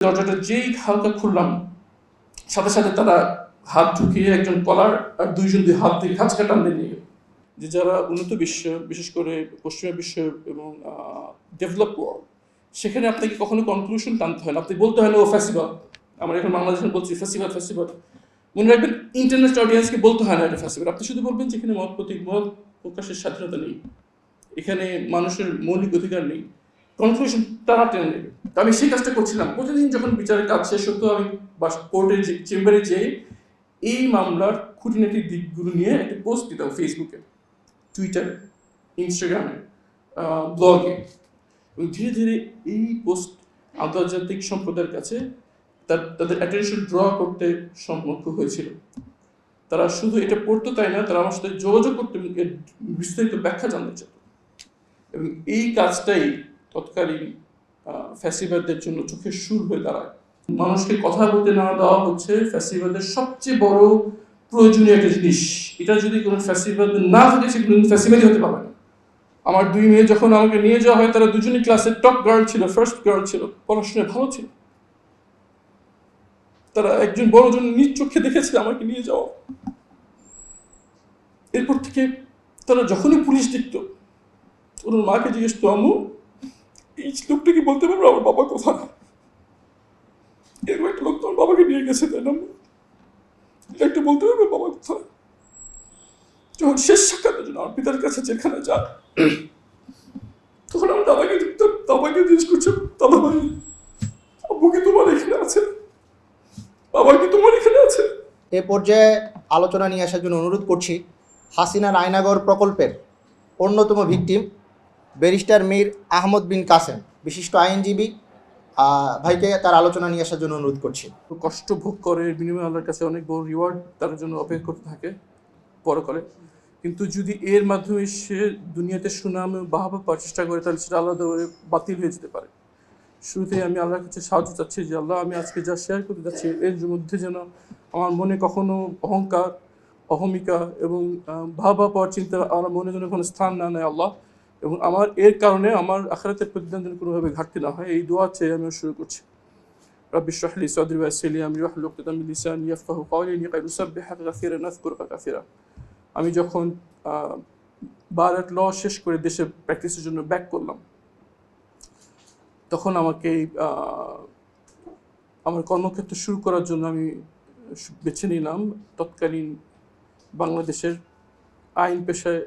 দরজাটা যেই হালকা খুললাম, সাথে সাথে তারা হাত ঢুকিয়ে একজন কলার আর দুইজন দুই হাত দিয়ে খাঁচকা টান নিয়ে যে যারা উন্নত বিশ্ব, বিশেষ করে পশ্চিমা বিশ্ব এবং ডেভেলপ ওয়ার্ল্ড সেখানে আপনাকে কখনো কনক্লুশন টানতে হয় না। আপনি বলতে হয় না ও ফেস্টিভ্যাল আমরা এখন বাংলাদেশে বলছি ফেস্টিভ্যাল ফেস্টিভ্যাল মনে রাখবেন ইন্টারন্যাশনাল অডিয়েন্সকে বলতে হয় না এটা ফেস্টিভ্যাল আপনি শুধু বলবেন যে এখানে মত প্রতীক মত প্রকাশের স্বাধীনতা নেই। এখানে মানুষের মৌলিক অধিকার নেই। কনক্লুশন তারা টেনে নেবে। তো আমি সেই কাজটা করছিলাম। প্রতিদিন যখন বিচারের কাজ শেষ হতো, আমি বা কোর্টের চেম্বারে যেয়ে এই মামলার খুঁটিনাটি দিকগুলো নিয়ে একটা পোস্ট দিতাম ফেসবুকে টুইটারে ইনস্টাগ্রামে ব্লগে এবং ধীরে ধীরে এই পোস্ট আন্তর্জাতিক সম্প্রদায়ের কাছে তাদের অ্যাটেনশন ড্র করতে সম্মুখ হয়েছিল। তারা শুধু এটা পড়তো তাই না, তারা আমার সাথে যোগাযোগ করতে বিস্তারিত ব্যাখ্যা জানতে চাইত। এবং এই কাজটাই তৎকালীন ফ্যাসিবাদদের জন্য চোখের সুর হয়ে দাঁড়ায়। মানুষকে কথা বলতে না দেওয়া হচ্ছে ফ্যাসিবাদের সবচেয়ে বড় প্রয়োজনীয় একটা জিনিস। এটা যদি কোনো ফ্যাসিবাদ না থাকে, সেগুলো ফ্যাসিবাদই হতে পারবে না। আমার দুই মেয়ে যখন আমাকে নিয়ে যাওয়া হয়, তারা দুজনই ক্লাসের টপ গার্ল ছিল ফার্স্ট গার্ল ছিল, পড়াশোনায় ভালো ছিল। তারা একজন বড়জন নিজ চোখে দেখেছে আমাকে নিয়ে যাওয়া। এরপর থেকে তারা যখনই পুলিশ দেখতো ওর মাকে জিজ্ঞেস তো আম্মু এই লোকটা কি বলতে পারবে? আমার বাবা কোথায়? এরকম একটা লোক তো আমার বাবাকে নিয়ে গেছে, তাই না? এটা একটু বলতে পারবে বাবা কোথায়? যখন শেষ সাক্ষাতের জন্য আমার পিতার কাছে যেখানে যান, তখন আমার দাদাকে দাদাকে জিজ্ঞেস করছে, দাদা ভাই, আব্বু কি তোমার এখানে আছে? বাবা কি তোমার এখানে আছে? এ পর্যায়ে আলোচনা নিয়ে আসার জন্য অনুরোধ করছি, হাসিনা রায়নাগর প্রকল্পের অন্যতম ভিকটিম ব্যারিস্টার মীর আহমদ বিন কাসেম, বিশিষ্ট আইনজীবী। ভাইকে তার আলোচনা নিয়ে আসার জন্য অনুরোধ করছি। কষ্ট ভোগ করে বিনিময় আল্লাহর কাছে অনেক বড় রিওয়ার্ড তার জন্য অপেক্ষা করতে থাকে করে। কিন্তু যদি এর মাধ্যমে সে দুনিয়াতে সুনাম বাহাবা পাওয়ার চেষ্টা করে, তাহলে সেটা করে বাতিল হয়ে যেতে পারে। শুরুতে আমি আল্লাহর কাছে সাহায্য চাচ্ছি যে, আল্লাহ, আমি আজকে যা শেয়ার করতে যাচ্ছি, এর মধ্যে যেন আমার মনে কখনো অহংকার, অহমিকা এবং ভাবা পাওয়ার চিন্তা, আমার মনে যেন কোনো স্থান না নেয় আল্লাহ। এবং আমার এর কারণে আমার আখারাতের প্রতিদান যেন কোনোভাবে ঘাটতি না হয় এই দোয়া চেয়ে আমি শুরু করছি رب اشرح لي صدري ويسر لي امري واحلل عقدة من لساني يفقهوا قولي اني قد اسبحك كثيرا اذكرك كثيرا আমি যখন বার অ্যাট ল শেষ করে দেশে প্র্যাকটিসের জন্য ব্যাক করলাম তখন আমাকে আহ, আমার কর্মক্ষেত্র শুরু করার জন্য আমি বেছে নিলাম তৎকালীন বাংলাদেশের আইন পেশায়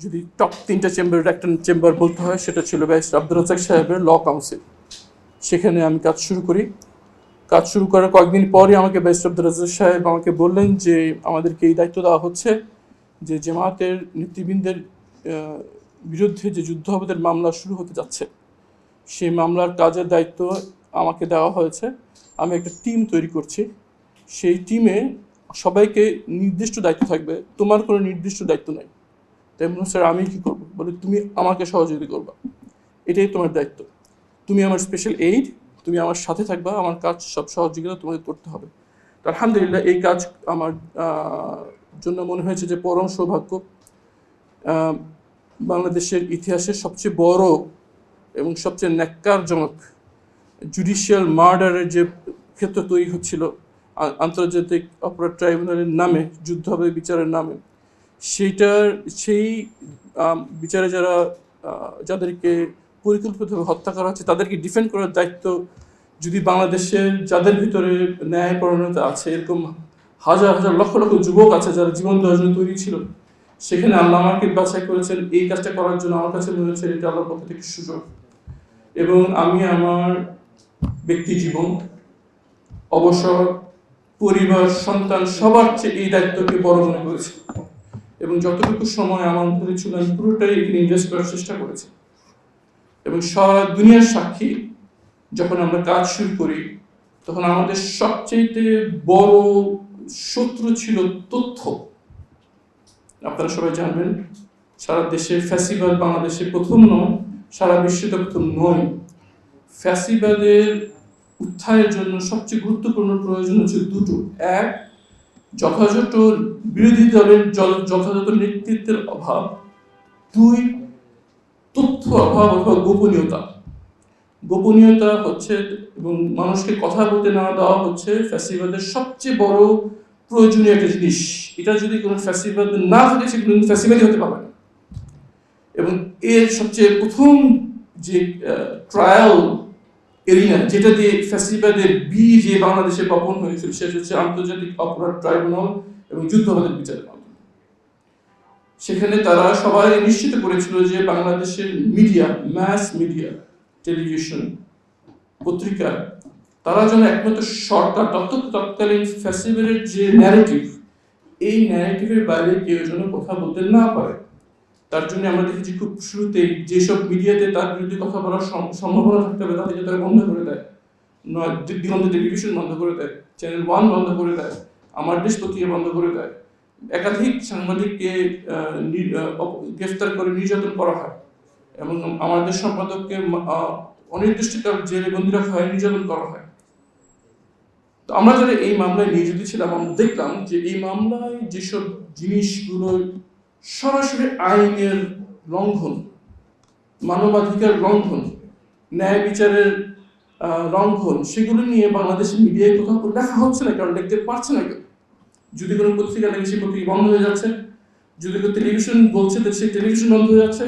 যদি টপ তিনটা চেম্বারের একটা চেম্বার বলতে হয়, সেটা ছিল ব্যারিস্টার আব্দুল রাজাক সাহেবের ল কাউন্সিল সেখানে আমি কাজ শুরু করি। কাজ শুরু করার কয়েকদিন পরই আমাকে ব্যারিস্টার আব্দুল রাজাক সাহেব আমাকে বললেন যে, আমাদেরকে এই দায়িত্ব দেওয়া হচ্ছে যে জামাতের নেতৃবৃন্দের বিরুদ্ধে যে যুদ্ধাপদের মামলা শুরু হতে যাচ্ছে, সেই মামলার কাজের দায়িত্ব আমাকে দেওয়া হয়েছে। আমি একটা টিম তৈরি করছি। সেই টিমে সবাইকে নির্দিষ্ট দায়িত্ব থাকবে। তোমার কোনো নির্দিষ্ট দায়িত্ব নাই। তাই বললাম, স্যার আমি কী করব? বলে তুমি আমাকে সহযোগিতা করবা। এটাই তোমার দায়িত্ব। তুমি আমার স্পেশাল এইড তুমি আমার সাথে থাকবা আমার কাজ সব সহযোগিতা তোমাকে করতে হবে। তো আলহামদুলিল্লাহ এই কাজ আমার জন্য মনে হয়েছে যে পরম সৌভাগ্য। বাংলাদেশের ইতিহাসের সবচেয়ে বড় এবং সবচেয়ে ন্যাক্কারজনক জুডিশিয়াল মার্ডারের যে ক্ষেত্র তৈরি হচ্ছিল আন্তর্জাতিক অপরাধ ট্রাইব্যুনালের নামে যুদ্ধ হবে বিচারের নামে সেইটার, সেই বিচারে যারা যাদেরকে পরিকল্পিতভাবে হত্যা করা হচ্ছে, তাদেরকে ডিফেন্ড করার দায়িত্ব যদি বাংলাদেশের, যাদের ভিতরে ন্যায় পরিণতা আছে, এরকম হাজার হাজার লক্ষ লক্ষ যুবক আছে যারা জীবন দেওয়ার জন্য তৈরি ছিল, সেখানে আল্লাহ আমাকে বাছাই করেছেন, এই কাজটা করার জন্য আমার কাছে মনে হচ্ছে এটা আল্লাহর পক্ষ থেকে সুযোগ। এবং আমি আমার ব্যক্তি জীবন, অবসর, পরিবার, সন্তান সবার চেয়ে এই দায়িত্বকে বড় মনে করেছি। এবং যতটুকু সময় আমার মধ্যে ছিল আমি পুরোটাই এখানে ইনভেস্ট করার চেষ্টা করেছি। এবং দুনিয়ার সাক্ষী, যখন আমরা কাজ শুরু করি, তখন আমাদের সবচেয়ে বড় শত্রু ছিল তথ্য। আপনারা সবাই জানবেন, সারা দেশে ফ্যাসিবাদ বাংলাদেশে প্রথম নয়, সারা বিশ্বে তো প্রথম নয়। ফ্যাসিবাদের উত্থানের জন্য সবচেয়ে গুরুত্বপূর্ণ প্রয়োজন হচ্ছে দুটো। এক যথাযথ বিরোধী দলের যথাযথ নেতৃত্বের অভাব, দুই তথ্য অভাব অথবা গোপনীয়তা। গোপনীয়তা হচ্ছে এবং মানুষকে কথা বলতে না দেওয়া হচ্ছে ফ্যাসিবাদের সবচেয়ে বড় প্রয়োজনীয় একটা জিনিস। এটা যদি কোনো ফ্যাসিবাদ না থাকে সেগুলো ফ্যাসিবাদই হতে পারবে না। এবং এর সবচেয়ে প্রথম যে ট্রায়াল এরিনা, যেটা দিয়ে ফ্যাসিবাদের বীজ যে বাংলাদেশে বপন হয়েছিল, সেটা হচ্ছে আন্তর্জাতিক অপরাধ ট্রাইব্যুনাল এবং যুদ্ধাপরাধের বিচারের মাধ্যমে। সেখানে তারা সবাই নিশ্চিত করেছিল যে বাংলাদেশের মিডিয়া ম্যাস মিডিয়া টেলিভিশন পত্রিকা, তারা যেন একমাত্র সরকার তৎকালীন ফ্যাসিবাদের যে ন্যারেটিভ এই ন্যারেটিভের বাইরে কেউ যেন কথা বলতে না পারে। তার জন্য আমরা দেখেছি খুব শুরুতে যেসব মিডিয়াতে তার বিরুদ্ধে কথা বলার সম- সম্ভাবনা থাকতে হবে তাদেরকে তারা বন্ধ করে দেয়, নয় দিগন্ত টেলিভিশন বন্ধ করে দেয়, চ্যানেল ওয়ান বন্ধ করে দেয়, আমার দেশ পত্রিকা বন্ধ করে দেয়, একাধিক সাংবাদিককে গ্রেফতার করে নির্যাতন করা হয় এবং আমাদের সম্পাদককে অনির্দিষ্টকাল জেলে বন্দি রাখা হয়, নির্যাতন করা হয়। তো আমরা যারা এই মামলায় নিয়োজিত ছিলাম, আমরা দেখলাম যে এই মামলায় যেসব জিনিসগুলো সরাসরি আইনের লঙ্ঘন, মানবাধিকার লঙ্ঘন, ন্যায় বিচারের লঙ্ঘন, সেগুলো নিয়ে বাংলাদেশ মিডিয়ায় কোথাও দেখা হচ্ছে না, কারণ দেখতে পারছে না কেউ। যদি কোনো পত্রিকা দেখে সেই পত্রিকা বন্ধ হয়ে যাচ্ছে, যদি কোনো টেলিভিশন বলছে তো সেই টেলিভিশন বন্ধ হয়ে যাচ্ছে,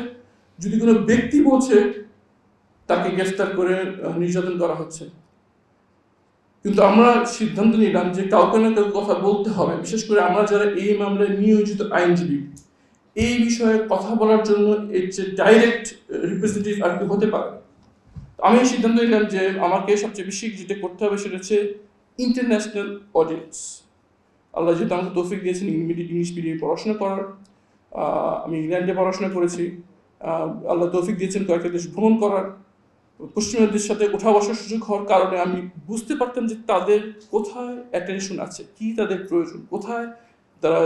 যদি কোনো ব্যক্তি বলছে, তাকে গ্রেফতার করে নির্যাতন করা হচ্ছে। কিন্তু আমরা সিদ্ধান্ত নিলাম যে কাউকে না কাউকে কথা বলতে হবে। বিশেষ করে আমরা যারা এই মামলায় নিয়োজিত আইনজীবী এই বিষয়ে কথা বলার জন্য এর যে ডাইরেক্ট রিপ্রেজেন্টেটিভ আর কি হতে পারে। আমি সিদ্ধান্ত নিলাম যে আমাকে সবচেয়ে বেশি যেটা করতে হবে সেটা হচ্ছে ইন্টারন্যাশনাল অডিয়েন্স আল্লাহ যেহেতু আমাকে তৌফিক দিয়েছেন ইংলিশ মিডিয়ামে পড়াশোনা করার আমি ইংল্যান্ডে পড়াশোনা করেছি। আল্লাহ তৌফিক দিয়েছেন কয়েকটা দেশ ভ্রমণ করার। পশ্চিমাদের সাথে ওঠা বসার সুযোগ হওয়ার কারণে আমি বুঝতে পারতাম যে তাদের কোথায় অ্যাটেনশন আছে, কি তাদের প্রয়োজন, কোথায় তারা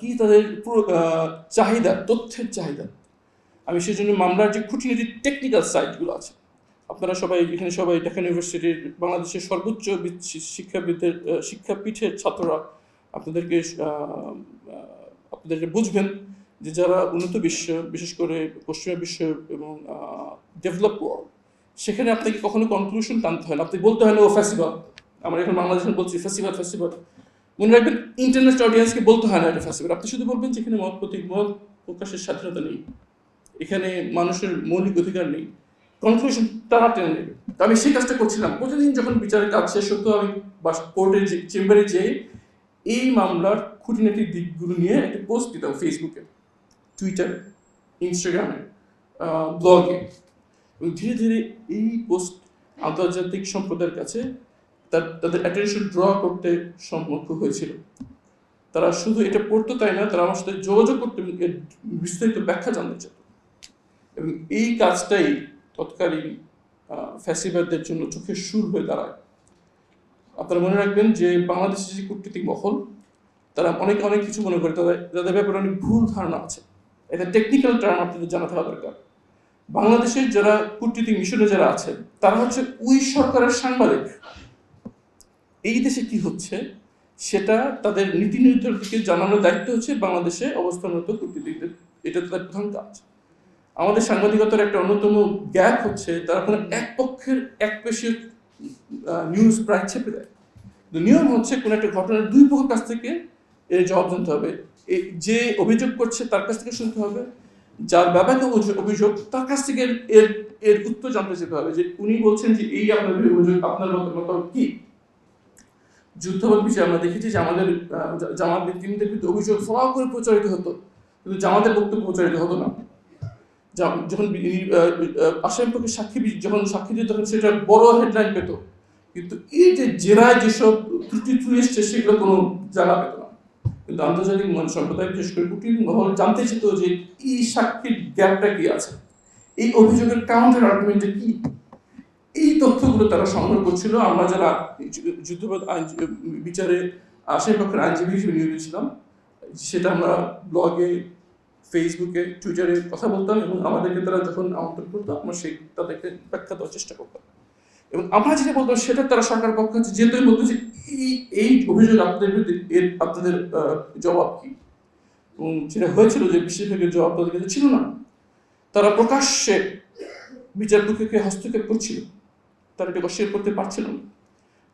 কি তাদের পুরো- চাহিদা, তথ্যের চাহিদা। আমি সেই জন্য মামলার যে খুঁটিনাটি টেকনিক্যাল সাইটগুলো আছে, আপনারা সবাই, এখানে সবাই ঢাকা ইউনিভার্সিটির বাংলাদেশের সর্বোচ্চ শিক্ষাবিদের শিক্ষাপীঠের ছাত্ররা আপনাদেরকে আপনাদেরকে বুঝবেন যে যারা উন্নত বিশ্ব, বিশেষ করে পশ্চিমা বিশ্ব এবং ডেভেলপ ওয়ার্ল্ড সেখানে আপনাকে কখনো কনক্লুশন টানতে হয় না। আপনি বলতে হয় না, ও ফ্যাসিবাদ। আমরা এখন বাংলাদেশে বলছি, ফ্যাসিবাদ ফ্যাসিবাদ। মনে রাখবেন ইন্টারন্যাশনাল অডিয়েন্সকে বলতে হয় না এটা ফ্যাসিবাদ আপনি শুধু বলবেন যে এখানে মত প্রতীক মত প্রকাশের স্বাধীনতা নেই। এখানে মানুষের মৌলিক অধিকার নেই। কনক্লুশন তারা টেনে নেবে। তো আমি সেই কাজটা করছিলাম। প্রতিদিন যখন বিচারের কাজ শেষ হতো, আমি কোর্টের চেম্বারে যেয়ে এই মামলার খুঁটিনাটি দিকগুলো নিয়ে একটা পোস্ট দিতাম ফেসবুকে টুইটারে ইনস্টাগ্রামে ব্লগে ধীরে ধীরে এই পোস্ট আন্তর্জাতিক সম্প্রদায়ের কাছে তাদের অ্যাটেনশন ড্র করতে সম্মুখ হয়েছিল। তারা শুধু এটা পড়তো তাই না তারা আমার সাথে যোগাযোগ করতে বিস্তারিত ব্যাখ্যা জানতে চাইত। এবং এই কাজটাই তৎকালীন আহ, ফ্যাসিবাদদের জন্য চোখের সুর হয়ে দাঁড়ায়। আপনারা মনে রাখবেন যে বাংলাদেশের যে কূটনীতিক মহল তারা অনেক অনেক কিছু মনে করে তাদের তাদের ব্যাপারে অনেক ভুল ধারণা আছে। এটা টেকনিক্যাল টার্ম আপনাদের জানা থাকা দরকার। বাংলাদেশের যারা কূটনীতিক মিশনে যারা আছে তারা হচ্ছে ওই সরকারের সাংবাদিক। এই দেশে কি হচ্ছে? সেটা তাদের নীতি নির্ধারককে জানানোর দায়িত্ব হচ্ছে বাংলাদেশে অবস্থানরত কূটনীতিকদের। এটা তাদের প্রধান কাজ। আমাদের সাংবাদিকতার একটা অন্যতম গ্যাপ হচ্ছে, তারা কোনো এক পক্ষের এক পেশীয় নিউজ প্রায় চেপে দেয়। নিয়ম হচ্ছে কোনো একটা ঘটনার দুই পক্ষের কাছ থেকে এর জবাব জানতে হবে। যে অভিযোগ করছে তার কাছ থেকে শুনতে হবে। যার ব্যাপারে অভিযোগ- তার কাছ থেকে এর- এর এর উত্তর জানতে যেতে হবে যে উনি বলছেন যে এই আপনার অভিযোগ, আপনার মতামত কি? যুদ্ধবাদ বিষয়ে আমরা দেখেছি যে আমাদের জামাত ব্যক্তিদের বিরুদ্ধে অভিযোগ ফলাও করে প্রচারিত হতো। কিন্তু জামাতের বক্তব্য প্রচারিত হতো না। যখন আসামি পক্ষে সাক্ষী যখন সাক্ষী দিত, তখন সেটা বড় হেডলাইন পেত। কিন্তু এই যে জেরায় যেসব ত্রুটি ত্রুটি এসছে, সেগুলো কোনো জায়গা পেত না। কিন্তু আন্তর্জাতিক সম্প্রদায়, বিশেষ করে কুটির মহল, জানতে চেত যে এই সাক্ষীর গ্যাপটা কি আছে? এই অভিযোগের কাউন্টার আর্গুমেন্টটা কি? এই তথ্যগুলো তারা সংগ্রহ করছিল। আমরা যারা যুদ্ধবাদ বিচারে আসামি পক্ষের আইনজীবী হিসেবে নিয়োজিত ছিলাম, সেটা আমরা ব্লগে, ফেসবুকে, টুইটারে কথা বলতাম এবং আমাদেরকে তারা যখন আমন্ত্রণ করতো, আমরা সেই, তাদেরকে ব্যাখ্যা দেওয়ার চেষ্টা করতাম। এবং আমরা যেটা বলতাম, সেটা তারা সরকার পক্ষ হচ্ছে। যেহেতু বলতো যে এই এই অভিযোগ আপনাদের বিরুদ্ধে, এর আপনাদের জবাব কি? এবং যেটা হয়েছিল যে বেশিরভাগের জবাব তাদের কাছে ছিল না। তারা প্রকাশ্যে বিচার প্রক্রিয়াকে হস্তক্ষেপ করছিল। তারা অস্বীকার করতে পারছিল না।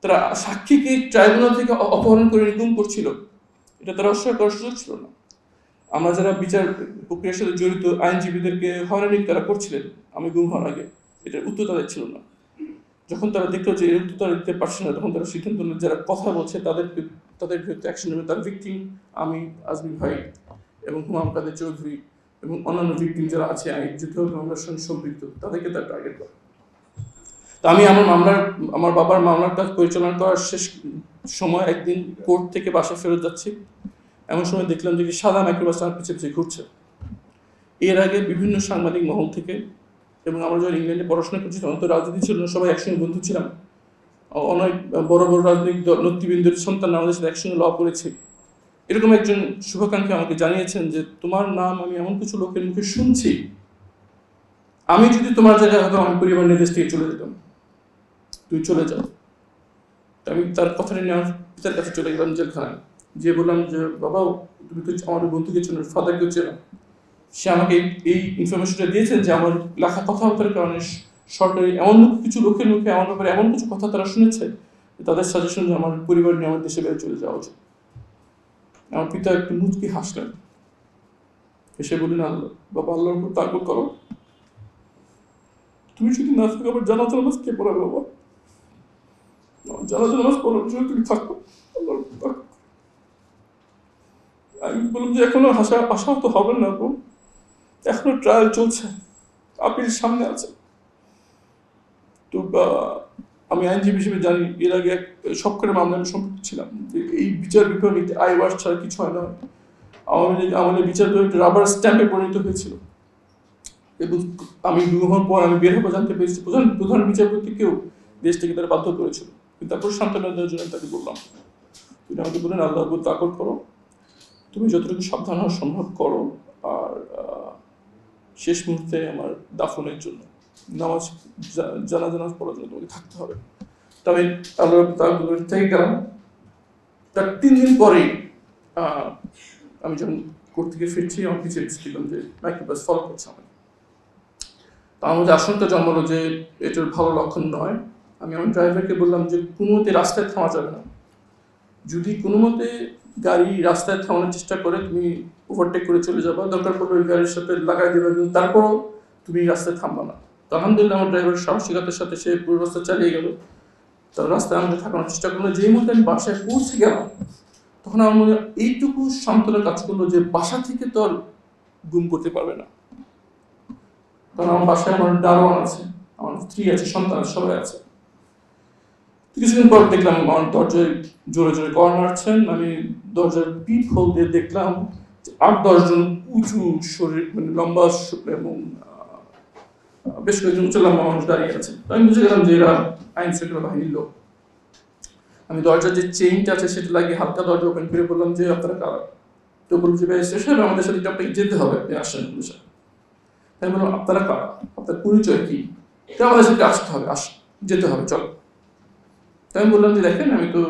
তারা সাক্ষীকে ট্রাইব্যুনাল থেকে অপহরণ করে নিগুম করছিল। এটা তারা অস্বীকার করার সুযোগ ছিল না। আমরা যারা বিচার প্রক্রিয়ার সাথে জড়িত, আইনজীবীদেরকে হয়রানি তারা করছিলেন। আমি গুম হওয়ার আগে এটার উত্তর তাদের ছিল না। যখন তারা দেখল যে এর উত্তর তারা দিতে পারছে না, তখন তারা সিদ্ধান্ত নিল যারা কথা বলছে তাদের তাদের বিরুদ্ধে অ্যাকশন নেবে। তার ভিকটিম আমি, আজমি ভাই এবং হুমাম কাদের চৌধুরী এবং অন্যান্য ভিকটিম যারা আছে, আইন, যুদ্ধ মামলার সঙ্গে সম্পৃক্ত, তাদেরকে তার টার্গেট করে। তো আমি আমার মামলার, আমার বাবার মামলার কাজ পরিচালনা করার শেষ সময় একদিন কোর্ট থেকে বাসা ফেরত যাচ্ছি। এমন সময় দেখলাম যে সাদা মাইক্রোবাস আমার পিছিয়ে পিছিয়ে ঘুরছে। এর আগে বিভিন্ন সাংবাদিক মহল থেকে এবং আমরা যখন ইংল্যান্ডে পড়াশোনা করছি তখন তো রাজনীতি ছিল না, সবাই একসঙ্গে বন্ধু ছিলাম। অনেক বড় বড় রাজনৈতিক দল, নেতৃবৃন্দের সন্তান আমাদের সাথে একসঙ্গে ল করেছে এরকম একজন শুভাকাঙ্ক্ষী আমাকে জানিয়েছেন যে, তোমার নাম আমি এমন কিছু লোকের মুখে শুনছি। আমি যদি তোমার জায়গায় হতো আমি পরিবার নিয়ে দেশ থেকে চলে যেতাম। তুই চলে যাও আমি তার কথাটা নিয়ে আমার পিতার কাছে চলে গেলাম জেলখানায়। যে বললাম যে বাবা তুমি তো আমার বন্ধুকে চেনো ফাদারকে চেনো। সে আমাকে এই- ইনফরমেশনটা দিয়েছেন যে, আমার লেখা কথাবার্তার কারণে সরকারি এমন কিছু লোকের মুখে আমার ব্যাপারে এমন কিছু কথা তারা শুনেছে তাদের সাজেশন যে, আমার পরিবার নিয়ে আমার দেশে বেড়ে চলে যাওয়া উচিত। আমার পিতা একটু মুচকি হাসলেন। এসে বললেন, আল্লাহ, বাবা, আল্লাহর উপর তাকবর করো। তুমি যদি না থাকো, আবার জানাতে কে পড়াবে, বাবা? জানাতে নামাজ পড়ার জন্য তুমি থাকো। আমি বললাম যে এখনও হাসা তো হবে না গো এখনও ট্রায়াল চলছে আপিল সামনে আছে তো আমি আইনজীবী হিসেবে জানি এর আগে এক সবকটা মামলা আমি সম্পৃক্ত ছিলাম এই বিচার বিভাগে আই ওয়াশ ছাড়া কিছু হয় না লীগ আমাদের বিচার বিভাগটা রাবার স্ট্যাম্পে পরিণত হয়েছিল এবং আমি হওয়ার পর আমি বের হব জানতে পেরেছি প্রধান প্রধান বিচারপতিকেও দেশ থেকে তারা বাধ্য করেছিল তারপর সান্ত্বনা দেওয়ার জন্য তাকে বললাম তিনি আমাকে বললেন আল্লাহ তাকর করো। তুমি যতটুকু সাবধান হওয়া সম্ভব করো আর শেষ মুহূর্তে আমার দাফনের জন্য, নামাজ জানা জানাজ পড়ার জন্য তোমাকে থাকতে হবে। তবে আল্লাহ তার থেকে গেলাম। তার তিন দিন পরেই আমি যখন কোর্ট থেকে ফিরছি, আমার পিছিয়ে দেখলাম যে মাইক্রোবাস ফলো করছে আমাকে। তার মধ্যে আশঙ্কা জন্মালো যে এটার ভালো লক্ষণ নয়। আমি আমার ড্রাইভারকে বললাম যে, কোনো মতে রাস্তায় থামা যাবে না। যদি কোনো মতে গাড়ি রাস্তায় থামানোর চেষ্টা করে, তুমি ওভারটেক করে চলে যাবা। দরকার পড়লে ওই গাড়ির সাথে লাগাই দেবে, কিন্তু তারপরও তুমি রাস্তায় থামবা না। তো আলহামদুলিল্লাহ আমার ড্রাইভার সাহসিকতার সাথে সে পুরো রাস্তা চালিয়ে গেল। তো রাস্তায় আমাকে থাকানোর চেষ্টা করল। যেই মতো আমি বাসায় পৌঁছে গেলাম, তখন আমার মনে এইটুকু সান্ত্বনা কাজ করল যে, বাসা থেকে তো আর গুম করতে পারবে না। কারণ আমার বাসায় আমার দারোয়ান আছে, আমার স্ত্রী আছে, সন্তান সবাই আছে। কিছুদিন পর দেখলাম আমার দরজায় জোরে জোরে কর মারছেন আমি দরজার পিপ হোল দিয়ে দেখলাম আট দশজন উঁচু শরীর মানে লম্বা এবং বেশ কয়েকজন উঁচু লম্বা মানুষ দাঁড়িয়ে আছে। আমি বুঝে গেলাম যে এরা আইন শৃঙ্খলা বাহিনীর লোক। আমি দরজার যে চেইনটা আছে সেটা লাগিয়ে হালকা দরজা ওপেন করে বললাম যে, আপনারা কারা? তো বলল যে, ভাই, স্টেশন, আমাদের সাথে আপনাকে যেতে হবে, আপনি আসেন আমাদের সাথে। তাই আমি বললাম, আপনারা কারা? আপনার পরিচয় কি? আমাদের সাথে আসতে হবে, আস, যেতে হবে, চলো। তাই আমি বললাম যে, দেখেন, আমি তো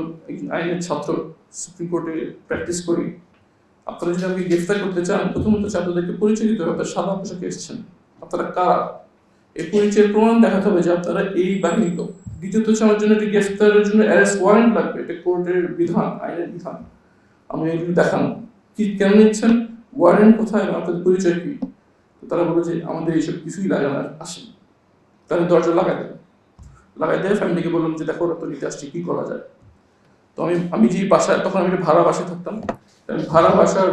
আইনের ছাত্র, সুপ্রিম কোর্টে প্র্যাকটিস করি। আপনারা যদি আমাকে গ্রেফতার করতে চান, প্রথমত আপনাদেরকে পরিচয় দিতে হবে, আপনারা সাদা পোশাকে এসেছেন। আপনারা কারা? এই পরিচয়ের প্রমাণ দেখাতে হবে যে আপনারা এই বাহিনীর লোক। দ্বিতীয়ত হচ্ছে আমার জন্য একটি গ্রেফতারের জন্য অ্যারেস্ট ওয়ারেন্ট লাগবে। এটা কোর্টের বিধান, আইনের বিধান। আমি এগুলি দেখান কি কেন নিচ্ছেন? ওয়ারেন্ট কোথায় আপনাদের পরিচয় কি? তারা বলে যে, আমাদের এইসব কিছুই লাগে না আসেন। তাহলে দরজা দেন লাগাই দেয় ফ্যামিলিকে বললাম যে, দেখো, ওরা তো নিতে আসছে, কী করা যায়? তো আমি আমি যে বাসায়, তখন আমি একটা ভাড়া বাসায় থাকতাম। ভাড়া বাসার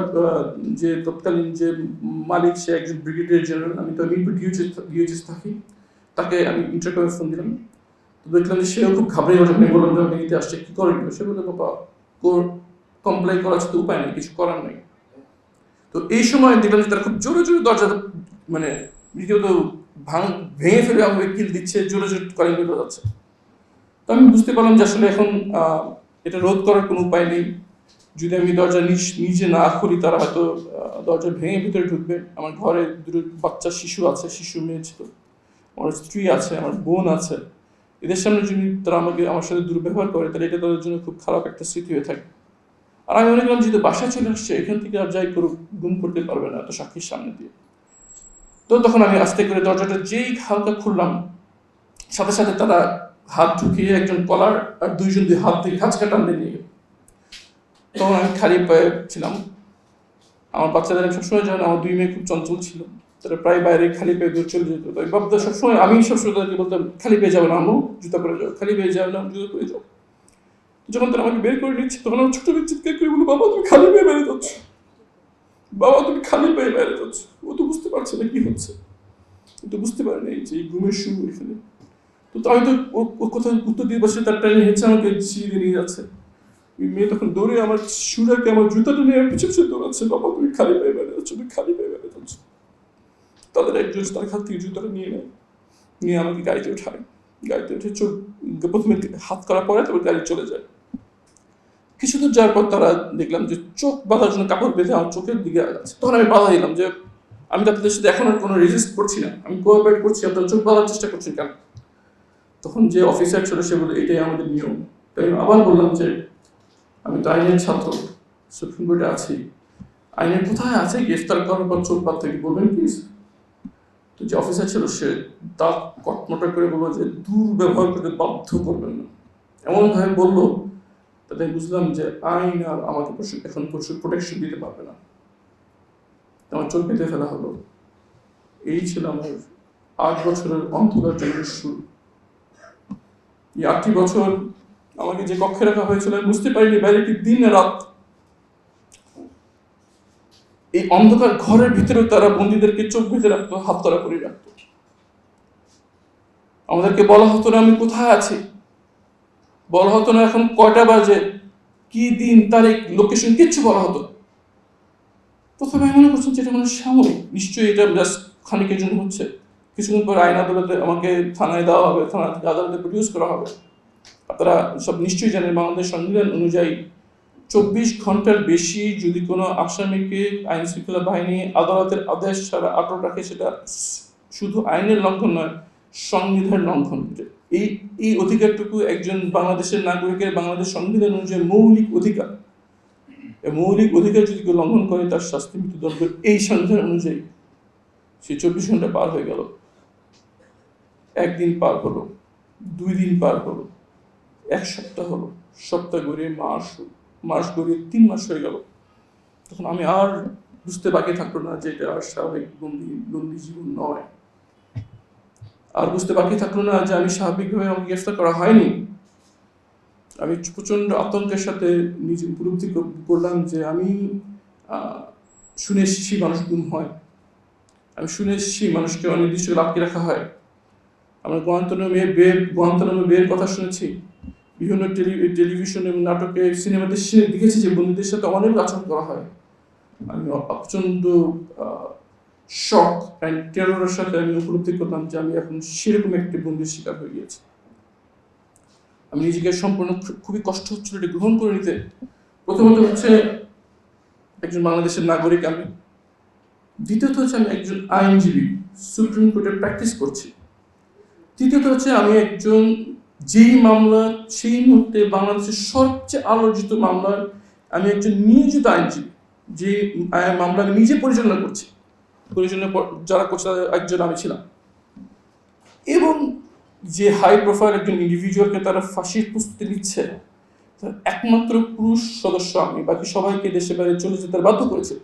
যে তৎকালীন যে মালিক, সে একজন ব্রিগেডিয়ার জেনারেল, আমি তো মিরপুর ডিউচেস থাকি। তাকে আমি ইন্টারভিউ ফোন দিলাম। তো দেখলাম যে সেও খুব ঘাবড়ে গেল। আমি বললাম যে আমাকে নিতে আসছে, কী করে নিল সে বলে বাবা কমপ্লাই করার তো উপায় নেই, কিছু করার নেই। তো এই সময় দেখলাম যে, তারা খুব জোরে জোরে দরজা মানে রীতিমত ভাঙ, ভেঙে ফেলে আমাকে কিল দিচ্ছে জোরে জোরে কলিং বেল যাচ্ছে। তো আমি বুঝতে পারলাম যে আসলে এখন এটা রোধ করার কোনো উপায় নেই। যদি আমি দরজা নিজে না খুলি তারা হয়তো দরজা ভেঙে ভিতরে ঢুকবে। আমার ঘরে দুটো বাচ্চা, শিশু আছে, শিশু, মেয়ে ছিল। আমার স্ত্রী আছে, আমার বোন আছে। এদের সামনে যদি তারা আমাকে, আমার সাথে দুর্ব্যবহার করে, তাহলে এটা তাদের জন্য খুব খারাপ একটা স্মৃতি হয়ে থাকে। আর আমি মনে করলাম, যেহেতু বাসায় চলে আসছে, এখান থেকে আর যাই করুক গুম করতে পারবে না, এত সাক্ষীর সামনে দিয়ে। তো তখন আমি আস্তে করে দরজাটা যেই হালকা খুললাম, সাথে সাথে তারা হাত ঢুকিয়ে একজন কলার আর দুইজন দুই হাত থেকে হাঁচকা টান দিয়ে নিয়ে। তখন আমি খালি পায়ে ছিলাম। আমার বাচ্চাদের আমি সবসময় জানেন আমার দুই মেয়ে খুব চঞ্চল ছিল। তারা প্রায় বাইরে খালি পেয়ে দূর চলে যেত। তাই বাবুদের সবসময় আমি সবসময় তাদেরকে বলতাম, খালি পেয়ে যাবে না, আম্মু, জুতা পরে যাও, খালি পেয়ে যাবে না, জুতা পরে যাও। যখন তারা আমাকে বের করে নিচ্ছে, তখন আমার ছোট মেয়ে চিৎকার করে বলো, বাবা, তুমি খালি পেয়ে বেড়ে যাচ্ছ। বাবা, তুমি খালি পেয়ে বাইরে যাচ্ছ। ও তো বুঝতে পারছে না কি হচ্ছে। তো বুঝতে পারে না এই যে এই ঘুমের শুরু এখানে। তো আমি তো ও- কোথাও উত্তর দিয়ে বসে তার ট্রেনে হেঁচে আমাকে দিয়ে নিয়ে যাচ্ছে। ওই মেয়ে তখন দৌড়ে আমার সুরাকে, আমার জুতাটা নিয়ে পিছু পিছু দৌড়াচ্ছে, বাবা, তুমি খালি পেয়ে বেড়ে যাচ্ছ, তুমি খালি পেয়ে বেড়ে যাচ্ছ। তাদের একজন তার হাত থেকে জুতাটা নিয়ে নেয়। নিয়ে আমাকে গাড়িতে উঠায়। গাড়িতে উঠে চোখ, প্রথমে হাত করার পরে তারপর গাড়ি চলে যায়। কিছু দূর যাওয়ার পর তারা দেখলাম যে চোখ বাঁধার জন্য কাপড় বেঁধে আমার চোখের দিকে আগাচ্ছে তখন আমি বাধা দিলাম যে আমি আপনাদের সাথে এখন আর কোনো রেজিস্ট করছি না। আমি কোঅপারেট করছি, আপনারা চোখ বাঁধার চেষ্টা করছেন কেন? তখন যে অফিসার ছিল সে বলে, এটাই আমাদের নিয়ম। তাই আবার বললাম যে, আমি তো আইনের ছাত্র সুপ্রিম কোর্টে আছি। আইনের কোথায় আছে? গ্রেফতার করার পর চোখ বাদ থেকে বলবেন প্লিজ তো যে অফিসার ছিল সে দাঁত কটমটা করে বলল যে, দুর্ব্যবহার করতে বাধ্য করবেন না। এমনভাবে বলল তাতে বুঝলাম যে আইন আর আমাকে এখন প্রোটেকশন দিতে পারবে না। আমার চোখ পেতে ফেলা হলো। এই ছিল আমার আট বছরের অন্ধকার জীবনের শুরু এই আটটি বছর আমাকে যে কক্ষে রাখা হয়েছিল বুঝতে পারিনি বাইরে কি দিন রাত। এই অন্ধকার ঘরের ভিতরে তারা বন্দীদেরকে চোখ বেঁধে রাখতো হাত ধরা করে রাখতো। আমাদেরকে বলা হতো না, আমি কোথায় আছি? বলা হতো না এখন কয়টা বাজে? কি দিন, তারিখ লোকেশন কিচ্ছু বলা হতো প্রথমে আমি মনে করছিলাম যে এটা মানে সাময়িক। নিশ্চয়ই এটা জাস্ট খানিকের জন্য হচ্ছে। কিছুক্ষণ পর আইন আদালতে আমাকে থানায় দেওয়া হবে, থানা থেকে আদালতে প্রডিউস করা হবে। আপনারা সব নিশ্চয়ই জানেন, বাংলাদেশ সংবিধান অনুযায়ী চব্বিশ ঘণ্টার বেশি যদি কোনো আসামিকে আইন শৃঙ্খলা বাহিনী আদালতের আদেশ ছাড়া আটক রাখে, সেটা শুধু আইনের লঙ্ঘন নয় সংবিধান লঙ্ঘন। এই এই অধিকারটুকু একজন বাংলাদেশের নাগরিকের বাংলাদেশ সংবিধান অনুযায়ী মৌলিক অধিকার। মৌলিক অধিকার যদি কেউ লঙ্ঘন করে, তার শাস্তি মৃত্যুদণ্ড এই সংবিধান অনুযায়ী সে চব্বিশ ঘণ্টা পার হয়ে গেল। একদিন পার হলো, দুই দিন পার হলো, এক সপ্তাহ হলো, সপ্তাহ গড়িয়ে মাস মাস গড়িয়ে তিন মাস হয়ে গেল। তখন আমি আর বুঝতে বাকি থাকল না যে এটা আর স্বাভাবিক বন্দি বন্দি জীবন নয়। আর বুঝতে বাকি থাকল না যে আমি স্বাভাবিকভাবে আমাকে গ্রেফতার করা হয়নি। আমি প্রচণ্ড আতঙ্কের সাথে নিজে উপলব্ধি কর- করলাম যে আমি শুনে এসেছি মানুষ গুম হয়। আমি শুনে এসেছি মানুষকে অনির্দিষ্ট আটকে রাখা হয়। আমরা গোয়ান্তনামে বের গোয়ান্তনামে বের কথা শুনেছি। বিভিন্ন টেলি, টেলিভিশন এবং নাটকে, সিনেমাতে দেখেছি যে বন্ধুদের সাথে অনেক আচরণ করা হয়। আমি প্রচণ্ড শক অ্যান্ড টেররের সাথে আমি উপলব্ধি করলাম যে আমি এখন সেরকম একটি বন্দির শিকার হয়ে গিয়েছি। আমি নিজেকে সম্পূর্ণ খুবই কষ্ট হচ্ছিল এটি গ্রহণ করে নিতে। প্রথমত হচ্ছে একজন বাংলাদেশের নাগরিক আমি। দ্বিতীয়ত হচ্ছে আমি একজন আইনজীবী, সুপ্রিম কোর্টে প্র্যাকটিস করছি। তৃতীয়ত হচ্ছে আমি একজন যেই মামলা, সেই মুহূর্তে বাংলাদেশের সবচেয়ে আলোচিত মামলার আমি একজন নিয়োজিত আইনজীবী যে মামলা আমি নিজে পরিচালনা করছি। পরিচালনা যারা তাদের একজন আমি ছিলাম। এবং যে হাই প্রোফাইল একজন ইন্ডিভিজুয়ালকে তারা ফাঁসির প্রস্তুতি নিচ্ছে, তার একমাত্র পুরুষ সদস্য আমি, বাকি সবাইকে দেশে বাইরে চলে যেতে বাধ্য করেছে।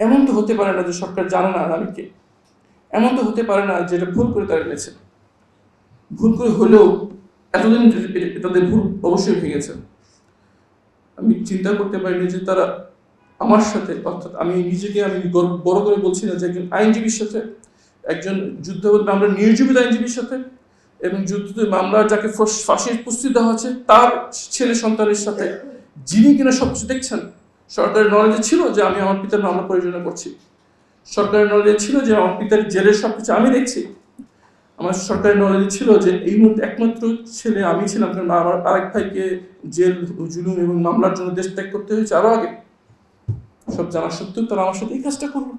এমন তো হতে পারে না যে সরকার জানে না আমি এমন তো হতে পারে না যে এটা ভুল করে তারা এনেছে। ভুল করে হলেও এতদিন তাদের ভুল অবশ্যই গেছে আমি চিন্তা করতে পারিনি যে তারা আমার সাথে, অর্থাৎ আমি নিজেকে, আমি বড় করে বলছি না যে একজন আইনজীবীর সাথে, একজন যুদ্ধবত মামলার নির্জীবিত আইনজীবীর সাথে এবং যুদ্ধ মামলার যাকে ফাঁস- ফাঁসির প্রস্তুতি দেওয়া হচ্ছে, তার ছেলে সন্তানের সাথে, যিনি কিনা সবকিছু দেখছেন, সরকারের নলেজে ছিল যে আমি আমার পিতার মামলা পরিচালনা করছি। সরকারের নলেজে ছিল যে আমার পিতার জেলের সবকিছু আমি দেখছি। আমার সরকারের নলেজে ছিল যে এই মুহূর্তে একমাত্র ছেলে আমি ছিলাম, কারণ আমার আরেক ভাইকে জেল, জুলুম এবং মামলার জন্য দেশ ত্যাগ করতে হয়েছে আরও আগে। সব জানা সত্ত্বেও তারা আমার সাথে এই কাজটা করল।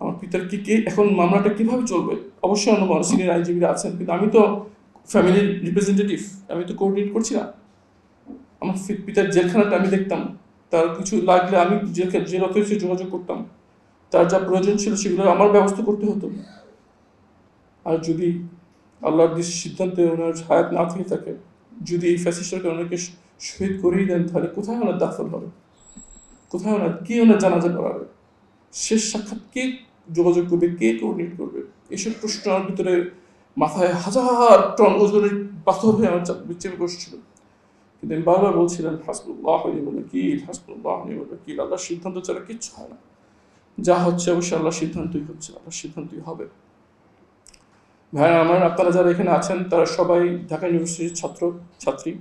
আমার পিতার কি কে, এখন মামলাটা কীভাবে চলবে? অবশ্যই অন্য সিনিয়র আইনজীবীরা আছেন, কিন্তু আমি তো ফ্যামিলির রিপ্রেজেন্টেটিভ আমি তো কোঅর্ডিনেট করছি না। আমার পিতার জেলখানাটা আমি দেখতাম, তার কিছু লাগলে আমি জেল অফিসে যোগাযোগ করতাম। তার যা প্রয়োজন ছিল সেগুলো আমার ব্যবস্থা করতে হতো। আর যদি আল্লাহর দিস সিদ্ধান্তে ওনার হায়াত না থেকে থাকে, যদি এই ফ্যাসিস্টারকে ওনাকে শহীদ করেই দেন, তাহলে কোথায় ওনার দাফল হবে? কোথায় ওনার, কে ওনার জানাজা করাবে? শেষ সাক্ষাৎ কে? যোগাযোগ করবে কে? কোঅর্ডিনেট করবে? এসব প্রশ্ন আমার ভিতরে মাথায় হাজার টন ওজনের পাথর হয়ে আমার চেপে বসছিল কিন্তু আমি বারবার বলছিলাম, হাসবুল্লাহ ওয়াকিল হাসবুল্লাহ ওয়াকিল, আল্লাহর সিদ্ধান্ত ছাড়া কিচ্ছু হয় না। যা হচ্ছে অবশ্যই আল্লাহর সিদ্ধান্তই হচ্ছে, আল্লাহর সিদ্ধান্তই হবে। ভাই আমার আপনারা যারা এখানে আছেন, তারা সবাই ঢাকা ইউনিভার্সিটির ছাত্র, ছাত্রী।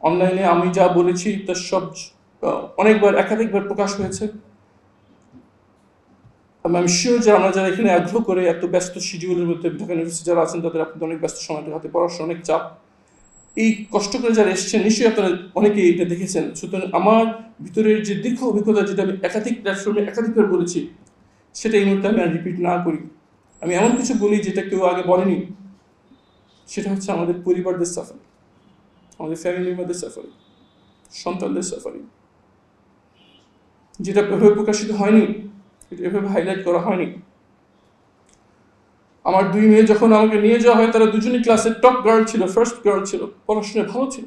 অনলাইনে আমি যা বলেছি তার সব অনেকবার, একাধিকবার প্রকাশ হয়েছে। আমি- শিওর যে আমরা যারা এখানে আগ্রহ করে এত ব্যস্ত শিডিউলের মধ্যে ঢাকা ইউনিভার্সিটি যারা আছেন, তাদের আপনাদের অনেক ব্যস্ত সময় হাতে পড়াশোনা অনেক চাপ। এই কষ্ট করে যারা এসেছেন, নিশ্চয়ই আপনারা অনেকেই এটা দেখেছেন। সুতরাং আমার ভিতরের যে দীর্ঘ অভিজ্ঞতা যেটা আমি একাধিক প্ল্যাটফর্মে একাধিকবার বলেছি, সেটা এই মুহূর্তে আমি আর রিপিট না করি। আমি এমন কিছু বলি যেটা কেউ আগে বলেনি। সেটা হচ্ছে আমাদের পরিবারদের সাফারি আমাদের ফ্যামিলি মেম্বারদের সাফারি সন্তানদের সাফারি যেটা এভাবে প্রকাশিত হয়নি এভাবে হাইলাইট করা হয়নি। আমার দুই মেয়ে যখন আমাকে নিয়ে যাওয়া হয়, তারা দুজনই ক্লাসের টপ গার্ল ছিল ফার্স্ট গার্ল ছিল, পড়াশোনায় ভালো ছিল।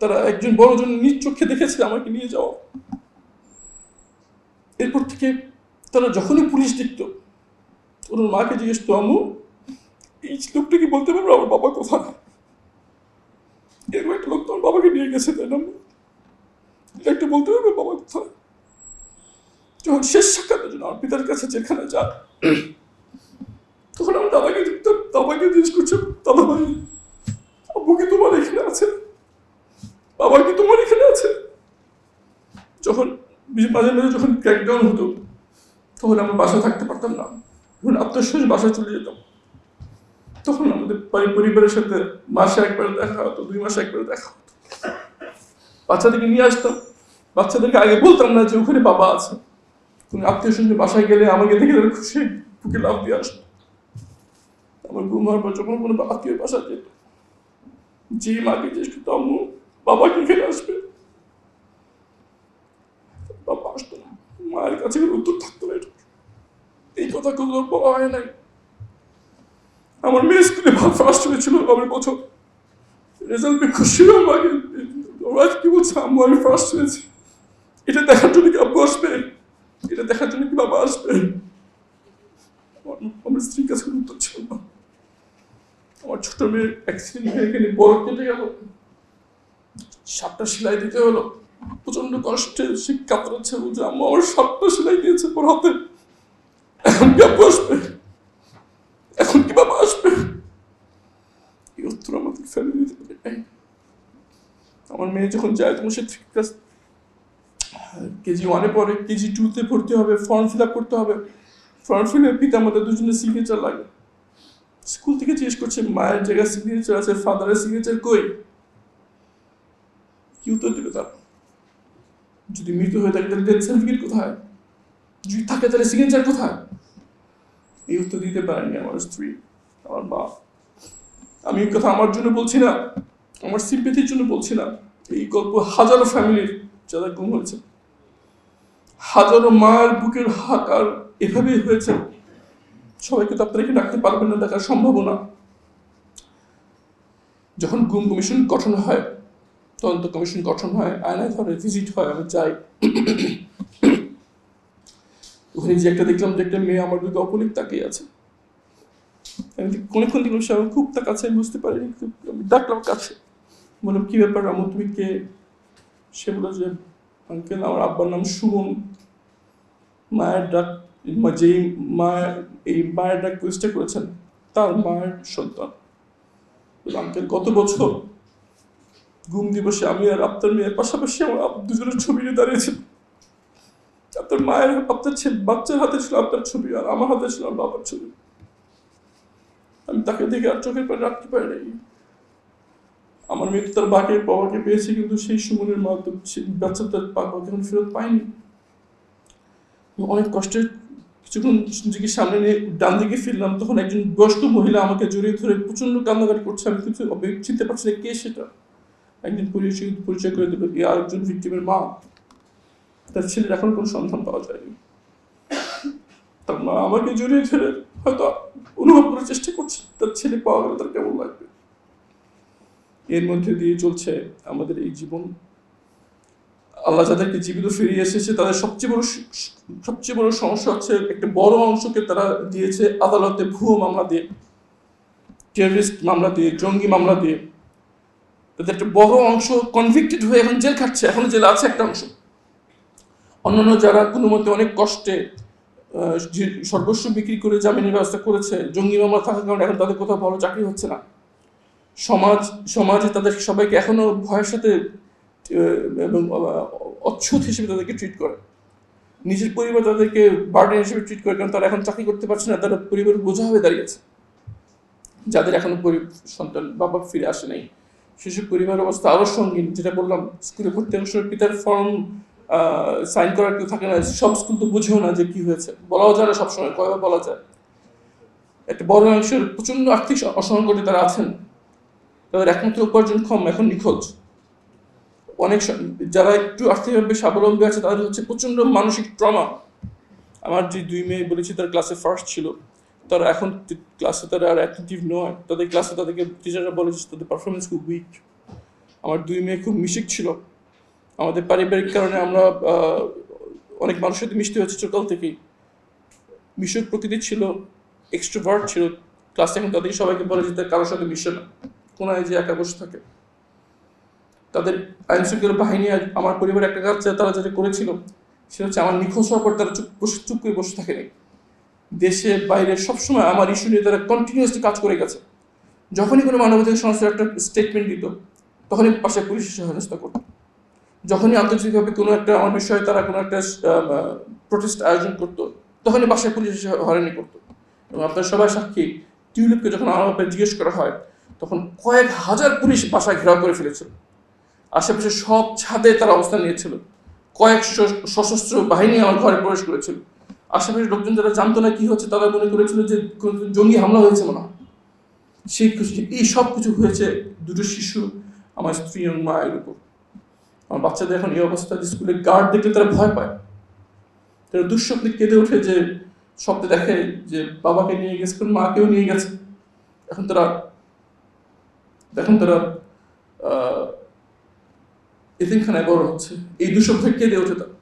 তারা একজন বড়জন নিজ চোখে দেখেছে আমাকে নিয়ে যাওয়া। এরপর থেকে তারা যখনই পুলিশ দেখত ওনার মাকে জিজ্ঞেস তো আম্মু, এই লোকটা কি বলতে পারবে? আমার বাবা কোথায়? এরকম একটা লোক তোমার বাবাকে নিয়ে গেছে, তাই না একটু বলতে পারবে বাবা কোথায়? যখন শেষ সাক্ষাতের জন্য আমার পিতার কাছে যেখানে যান, তখন আমি দাদাকে দাদাকে জিজ্ঞেস করছে, দাদা ভাই, আব্বু কি তোমার এখানে আছে? বাবা কি তোমার এখানে আছে? যখন মাঝে মাঝে যখন ক্র্যাকডাউন হতো, তখন আমরা বাসায় থাকতে পারতাম না। যখন আত্মবিশ্বাস বাসায় চলে যেতাম। তখন আমাদের পরিবারের সাথে মাসে একবার দেখা হতো, দুই মাসে একবার দেখা হতো। বাচ্চাদেরকে নিয়ে আসতাম। বাচ্চাদেরকে আগে বলতাম না যে, ওখানে বাবা আছে। কোনো আত্মীয় স্বজন বাসায় গেলে আমাকে দেখে তারা খুশি বুকে লাভ দিয়ে আসতো। আমার ঘুম হওয়ার পর যখন কোনো আত্মীয় বাসায় যেত, যে মাকে জিজ্ঞেস করতো, আম্মু, বাবা কি খেলে আসবে? বাবা আসতো না। মায়ের কাছে উত্তর থাকতো না। এই কথা কোনো বলা হয় নাই। আমার মেয়ে স্কুলে ভালো ফার্স্ট হয়েছিল আমার বছর রেজাল্ট খুশি হলাম আগে আমি ফার্স্ট এটা দেখার জন্য কি আব্বু আসবে? এটা দেখার জন্য কি বাবা আসবে? আমার- স্ত্রীর কাছে উত্তর ছিল না। আমার ছোট মেয়ের অ্যাক্সিডেন্ট হয়ে এখানে বরফ কেটে গেল। সেলাই দিতে হলো। প্রচণ্ড কষ্টে সে কাতরাচ্ছে বলছে, আম্মু, আমার সাতটা সেলাই দিয়েছে ওর হাতে। এখন কি আব্বু আসবে? এখন কি বাবা আসবে? এই উত্তর আমাদের ফ্যামিলি দিতে পারে নাই। আমার মেয়ে যখন যায়, তখন সে ক্লাস কেজি ওয়ানে পড়ে, কেজি টুতে ভর্তি হবে ফর্ম ফিল আপ করতে হবে। ফর্ম ফিল আপ পিতা আমাদের দুজনের সিগনেচার লাগে। স্কুল থেকে জিজ্ঞেস করছে, মায়ের জায়গায় সিগনেচার আছে ফাদারের সিগনেচার কই? কি উত্তর দিবে তার? যদি মৃত্যু হয়ে থাকে, তাহলে ডেথ সার্টিফিকেট কোথায়? যদি থাকে, তাহলে সিগনেচার কোথায়? এই উত্তর দিতে পারেনি আমার স্ত্রী, আমার বাপ আমি কথা আমার জন্য বলছি না। আমার সিম্পেথির জন্য বলছি না এই গল্প হাজারো ফ্যামিলির যারা গুম হয়েছে। হাজারো মায়ের বুকের হাকার এভাবেই হয়েছে। সবাইকে তো আপনারা ডাকতে পারবেন না ডাকার সম্ভাবনা? যখন গুম কমিশন গঠন হয়, তদন্ত কমিশন গঠন হয়, আয়নায় ধরে ভিজিট হয়, আমি যাই। ওখানে যে একটা দেখলাম যে একটা মেয়ে আমার দিকে অপলিক তাকিয়ে আছে। আমি দেখলাম সে আমার খুব তাকাচ্ছে, আমি বুঝতে পারিনি ডাকলাম কাছে। বললাম কি ব্যাপার? আমু তুমি কে? সে বলল যে আঙ্কেল আমার আব্বার নাম সুমন। মায়ের ডাক যেই মায়ের এই মায়ের ডাক প্রতিষ্ঠা করেছেন, তার মায়ের সন্তান। আঙ্কেল গত বছর ঘুম দিবসে আমি আর আপনার মেয়ের পাশাপাশি আমার দুজনের ছবি নিয়ে দাঁড়িয়েছিল আপনার মায়ের, আপনার বাচ্চার হাতে ছিল আপনার ছবি আর আমার হাতে ছিল আমার বাবার ছবি। আমি তাকে দেখে আর চোখের পানি রাখতে পারি আমার মেয়ে তার বাকে বাবাকে পেয়েছে, কিন্তু সেই সুমনের তো বাচ্চা তার বাবাকে এখন ফেরত পায়নি। অনেক কষ্টে কিছুক্ষণ নিজেকে সামনে নিয়ে ডান দিকে ফিরলাম, তখন একজন বয়স্ক মহিলা আমাকে জড়িয়ে ধরে প্রচণ্ড কান্নাকাটি করছে। আমি কিছু চিনতে পারছি না কে সেটা। একজন পরিচয় পরিচয় করে দিল এ আরেকজন ভিক্টিমের মা। তার ছেলের এখন কোনো সন্ধান পাওয়া যায়নি। তার মা আমাকে জড়িয়ে ধরে হয়তো অনুভব করার চেষ্টা করছে, তার ছেলে পাওয়া গেলে তার কেমন লাগবে? এর মধ্যে দিয়ে চলছে আমাদের এই জীবন। আল্লাহ যাদেরকে জীবিত ফিরিয়ে এসেছে, তাদের সবচেয়ে বড় সবচেয়ে বড় সমস্যা হচ্ছে একটা বড় অংশকে তারা দিয়েছে আদালতে ভুয়ো মামলা দিয়ে টেররিস্ট মামলা দিয়ে, জঙ্গি মামলা দিয়ে। তাদের একটা বড় অংশ কনভিক্টেড হয়ে এখন জেল খাচ্ছে, এখন জেলে আছে একটা অংশ। অন্যান্য যারা কোনো মতে অনেক কষ্টে সর্বস্ব বিক্রি করে জামিনের ব্যবস্থা করেছে, জঙ্গি মামলা থাকার কারণে এখন তাদের কোথাও ভালো চাকরি হচ্ছে না। সমাজ, সমাজে তাদের সবাইকে এখনও ভয়ের সাথে এবং অচ্ছুত হিসেবে তাদেরকে ট্রিট করে। নিজের পরিবার তাদেরকে বার্ডেন হিসেবে ট্রিট করে, কারণ তারা এখন চাকরি করতে পারছে না, তারা পরিবার বোঝা হয়ে দাঁড়িয়েছে যাদের এখনও সন্তান, বাবা ফিরে আসে নাই। সেসব পরিবারের অবস্থা আরও সঙ্গীন, যেটা বললাম, স্কুলে ভর্তি সময় পিতার ফর্ম সাইন করার কেউ থাকে না, সব স্কুল তো বুঝেও না যে কি হয়েছে। বলাও যায় না সবসময়, কয়বার বলা যায়। একটা বড় অংশের প্রচণ্ড আর্থিক অসংকটে তারা আছেন। তাদের একমাত্র উপার্জনক্ষম এখন নিখোঁজ। অনেক যারা একটু আর্থিকভাবে স্বাবলম্বী আছে, তাদের হচ্ছে প্রচণ্ড মানসিক ট্রমা। আমার যে দুই মেয়ে বলেছি, তার ক্লাসে ফার্স্ট ছিল। তারা এখন ক্লাসে তারা আর অ্যাক্টিভ নয়। তাদের ক্লাসে তাদেরকে টিচাররা বলে যে তাদের পারফরমেন্স খুব উইক আমার দুই মেয়ে খুব মিশিক ছিল। আমাদের পারিবারিক কারণে আমরা অনেক মানুষের সাথে মিশতে হয়েছে ছোটকাল থেকেই। মিশুক প্রকৃতি ছিল এক্সট্রোভার্ট ছিল। ক্লাসে এখন তাদের সবাইকে বলে যে তার কারোর সাথে মিশে না। কোনায় যে একা বসে থাকে। তাদের আইন শৃঙ্খলা বাহিনী আমার পরিবারের একটা কাজ তারা যেটা করেছিল, সেটা হচ্ছে আমার নিখোঁজ হওয়ার পর তারা চুপ বসে, চুপ করে বসে থাকেনি দেশে বাইরে সবসময় আমার ইস্যু নিয়ে তারা কন্টিনিউয়াসলি কাজ করে গেছে। যখনই কোনো মানবাধিকার সংস্থার একটা স্টেটমেন্ট দিত, তখনই পাশে পুলিশ এসে হেনস্থা করতো। যখনই আন্তর্জাতিকভাবে কোনো একটা আমার বিষয়ে তারা কোনো একটা প্রোটেস্ট আয়োজন করতো, তখনই বাসায় পুলিশ এসে হয়রানি করতো। এবং আপনার সবাই সাক্ষী, টিউলিপকে যখন আমার জিজ্ঞেস করা হয় তখন কয়েক হাজার পুলিশ বাসায় ঘেরাও করে ফেলেছিল। আশেপাশে সব ছাদে তারা অবস্থান নিয়েছিল। কয়েক সশস্ত্র বাহিনী আমার ঘরে প্রবেশ করেছিল। আশেপাশের লোকজন যারা জানতো না কি হচ্ছে তারা মনে করেছিল যে জঙ্গি হামলা হয়েছে মনে সেই কিছু- এই সব কিছু হয়েছে দুটো শিশু, আমার স্ত্রী এবং মায়ের উপর। আমার বাচ্চাদের এখন এই অবস্থা যে স্কুলে গার্ড দেখলে তারা ভয় পায়। তারা দুঃস্বপ্নে কেঁদে ওঠে যে স্বপ্নে দেখে যে বাবাকে নিয়ে গেছে মাকেও নিয়ে গেছে। এখন তারা এখন তারা এতিমখানায় বড় হচ্ছে। এই দুঃস্বপ্নে কেঁদে ওঠে তারা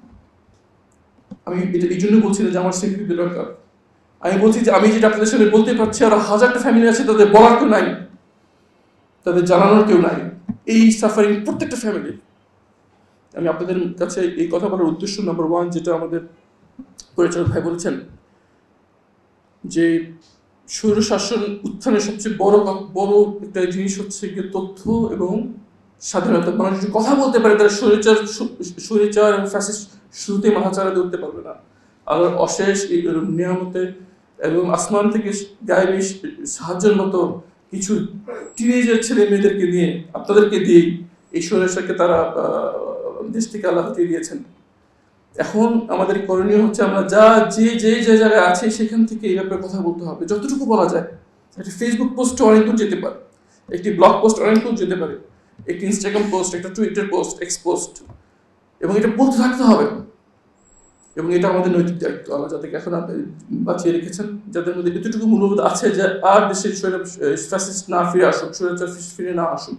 আমি এটা এই জন্য বলছি না যে আমার স্বীকৃতি দরকার। আমি বলছি যে আমি যেটা আপনাদের সামনে বলতে পারছি, আর হাজারটা ফ্যামিলি আছে তাদের বলার কেউ নাই। তাদের জানানোর কেউ নাই। এই সাফারিং প্রত্যেকটা ফ্যামিলি আমি আপনাদের কাছে এই কথা বলার উদ্দেশ্য নাম্বার ওয়ান যেটা আমাদের পরিচালক ভাই বলেছেন, যে স্বৈরশাসন উত্থানের সবচেয়ে বড় বড় একটা জিনিস হচ্ছে গিয়ে তথ্য এবং স্বাধীনতা। মানুষ যদি কথা বলতে পারে, তারা স্বৈরাচার স্বৈরাচার এবং ফ্যাসিস্ট শুরুতে দিয়ে উঠতে পারবে না। আর অশেষ নিয়ামতে এবং আসমান থেকে গায়েবী সাহায্যের মতো কিছু টিনেজার ছেলে মেয়েদেরকে নিয়ে, আপনাদেরকে দিয়েই এই স্বৈরাচারকে তারা দেশ থেকে আল্লাহ দিয়েছেন। এখন আমাদের করণীয় হচ্ছে আমরা যা, যে যে যে জায়গায় আছে, সেখান থেকে এই ব্যাপারে কথা বলতে হবে। যতটুকু বলা যায়, একটি ফেসবুক পোস্ট অনেক দূর যেতে পারে, একটি ব্লগ পোস্ট অনেক দূর যেতে পারে, একটি ইনস্টাগ্রাম পোস্ট একটা টুইটার পোস্ট এক্স পোস্ট এবং এটা বলতে থাকতে হবে। এবং এটা আমাদের নৈতিক দায়িত্ব। আমরা যাদেরকে এখন আপনি বাঁচিয়ে রেখেছেন, যাদের মধ্যে এতটুকু মূল্যবোধ আছে যে আর দেশের ফ্যাসিস্ট না ফিরে আসুক স্বৈরাচার ফিরে না আসুক,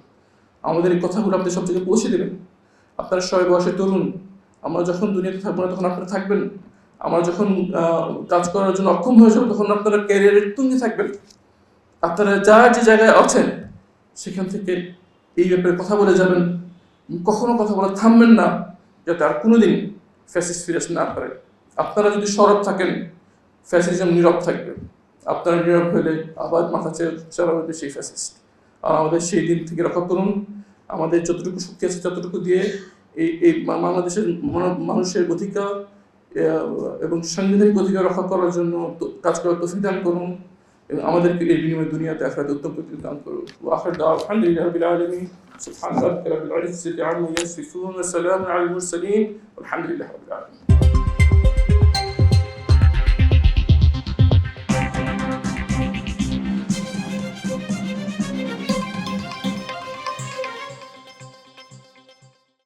আমাদের এই কথাগুলো আপনি সব জায়গায় পৌঁছে দেবেন। আপনারা সবাই বয়সে তরুণ আমরা যখন দুনিয়াতে থাকব না, তখন আপনারা থাকবেন। আমরা যখন কাজ করার জন্য অক্ষম হয়ে যাব, তখন আপনারা ক্যারিয়ারের তুঙ্গে থাকবেন। আপনারা যা যে জায়গায় আছেন, সেখান থেকে এই ব্যাপারে কথা বলে যাবেন। কখনো কথা বলে থামবেন না, যাতে আর কোনোদিন ফ্যাসিস্ট ফিরে আসতে না পারে। আপনারা যদি সরব থাকেন ফ্যাসিজম নীরব থাকবে। আপনারা নীরব হলে আবার মাথা চারা হবে সেই ফ্যাসিস্ট আর আমাদের সেই দিন থেকে রক্ষা করুন। আমাদের যতটুকু শক্তি আছে, ততটুকু দিয়ে এই এই মা- বাংলাদেশের মানব- মানুষের অধিকার আহ, এবং সাংবিধানিক অধিকার রক্ষা করার জন্য তো- কাজ করার তফিক দান করুন এবং আমাদেরকে এই বিনিময়ে দুনিয়াতে আখরাতে উত্তম প্রতিদান দান করুন ওয়াখির দাওয়া আলহামদুলিল্লাহ রাব্বিল আলামিন সুবহান রাব্বিকা রাব্বিল ইজ্জাতি আম্মা ইয়াসিফুন ওয়া সালামুন আলাল মুরসালিন والحمد لله رب العالمين